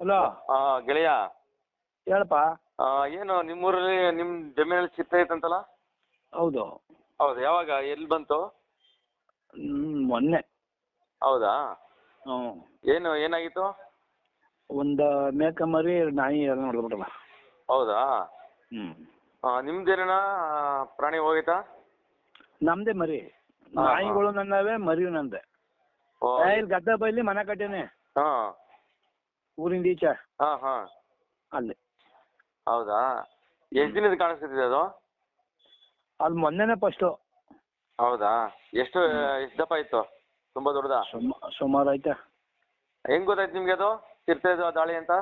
Hello. ಆ, ಗೆಳೆಯ. ಹೇಳಪ್ಪ. ಆ, ಏನು ನಿಮ್ಮೂರಲ್ಲಿ ನಿಮ್ ಜಮೀನಲ್ಲಿ ಚಿತ್ತ ಐತಂತಲ್ಲ ಹೌದು. ಹೌದು ಯಾವಾಗ? ಎಲ್ಲಿ ಬಂತು? ಹ್ಮ್, ಮೊನ್ನೆ. ಹೌದಾ? ಹ್ಞೂ. ಏನು ಏನಾಗಿತ್ತು? ಒಂದು ಮೇಕ ಮರಿ ಎರಡು ನಾಯಿ ಎಲ್ಲ ನೋಡ್ಬಿಟ್ಟಲ್ಲ ಹೌದಾ? ಹ್ಞೂ ಆ, ನಿಮ್ದೇನ ಪ್ರಾಣಿ ಹೋಗೈತಾ? ನಮ್ದೇ ಮರಿ. ಹಾ. ನಾಯಿಗಳು ನನ್ನವೇ ಮರಿ ನಂದೆ. ಓ ಏ, ಇಲ್ಲಿ ಗದ್ದೆ ಬೈಲಿ ಮನೆ ಕಟ್ಟೇನೆ. ಹಾ. ಊರಿಂದ ಈಚೆ ಹಾ ಹಾ. ಅಲ್ಲಿ. ಹೌದಾ? ಎಷ್ಟ್ ದಿನದ ಕಾಣಿಸ್ತಿದೆ ಅದು? ಅದು ಮೊನ್ನೆನೇ ಫಸ್ಟ್ ಹೌದಾ? ಎಷ್ಟು ಎಷ್ಟು ದಪ್ಪ ಇತ್ತು ತುಂಬಾ ದೊಡ್ಡದ? ಸುಮಾರ ಐತೆ ಹೆಂಗ್ ಗೊತ್ತಾಯ್ತು ನಿಮ್ಗೆ ಅದು? ಚಿರತೆ ಇದು ದಾಳಿ ಅಂತ?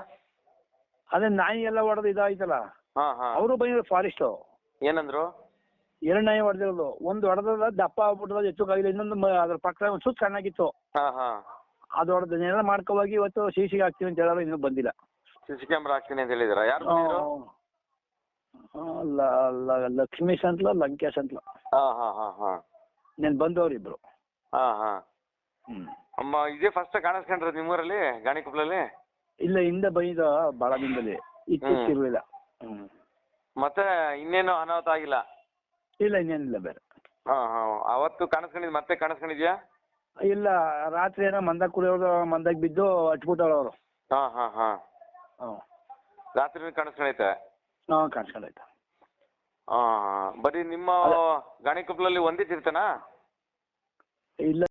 ಅದೇ ನಾಯಿ ಎಲ್ಲ ಹೊಡೆದು ಇದಾಯ್ತಲ್ಲ. ಹಾ ಹಾ. ಅವರು ಬಂದಿದ್ರು ಫಾರೆಸ್ಟ್ ಏನಂದ್ರು? ಎರಡು ನಾಯಿ ಹೊಡೆದಿರೋದು. ಒಂದು ಹೊಡೆದ ದಪ್ಪ ಆಗ್ಬಿಟ್ಟದ ಹೆಚ್ಚು ಕಾಯಿಲೆ ಇನ್ನೊಂದು ಮ- ಅದ್ರ ಪಕ್ಕ ಒಂದು ಸುತ್ತ ಚೆನ್ನಾಗಿತ್ತು ಹಾ ಹಾ. ಅದು ಹೊಡೆದನ್ನೆಲ್ಲ ಮಾಡ್ಕೋವಾಗಿ ಇವತ್ತು ಸಿ ಸಿ ಹಾಕ್ತೀನಿ ಅಂತ ಹೇಳೋರು ಇನ್ನೂ ಬಂದಿಲ್ಲ. ಸಿ ಸಿ ಕ್ಯಾಮ್ರಾ ಹಾಕ್ತೀನಿ ಅಂತ ಹೇಳಿದ್ರ? ಯಾರು ಬಂದಿದ್ರು ಆ, ಲ- ಲ- ಲಕ್ಷ್ಮೀಶ್ ಅಂತಲ ಲಂಕೇಶ್ ಅಂತಲ ಹಾ ಹಾ ಹಾ ಹಾ. ನೆನ್ ಬಂದವ್ರು ಇಬ್ರು ಹಾ ಹಾ. ಹ್ಮ್. ಅಮ್ಮ ಇದೇ ಫಸ್ಟ್ ಕಾಣಿಸ್ಕೊಂಡ್ರ ನಿಮ್ಮೂರಲ್ಲಿ ಗಾಣಿಕೊಪ್ಲಲ್ಲಿ? ಇಲ್ಲ ಹಿಂದೆ ಬೈದ ಬಹಳ ದಿನದಲ್ಲಿ. ಹ್ಮ್. ಇತ್ತೀಚಿರ್ಲಿಲ್ಲ ಹ್ಮ್. ಮತ್ತೆ ಇನ್ನೇನು ಅನಾಹುತ ಆಗಿಲ್ಲ? ಇಲ್ಲ ಇನ್ನೇನಿಲ್ಲ ಬೇರೆ. ಹಾ ಹಾ. ಅವತ್ತು ಕಾಣಿಸ್ಕೊಂಡಿದ್ ಮತ್ತೆ ಕಾಣಿಸ್ಕೊಂಡಿದ್ಯಾ? ಇಲ್ಲ ರಾತ್ರಿ ಏನೋ ಮಂದಾಗ ಕುಡಿಯೋದು ಮಂದಾಗ ಬಿದ್ದು ಹಚ್ಬಿಟ್ಟವ್ರು ಅವರು. ಹಾ ಹಾ ಹಾ. ಹ್ಞೂ ರಾತ್ರಿ ಕಾಣಿಸ್ಕೊಂಡೈತೆ ಹಾಂ ಕಾಣಿಸ್ಕೊಂಡಾಯ್ತು ಹಾ ಬರೀ ನಿಮ್ಮ ಗಾಣಿಕೊಪ್ಲಲ್ಲಿ ಒಂದೇ ಚಿರ್ತನಾ ಇಲ್ಲ.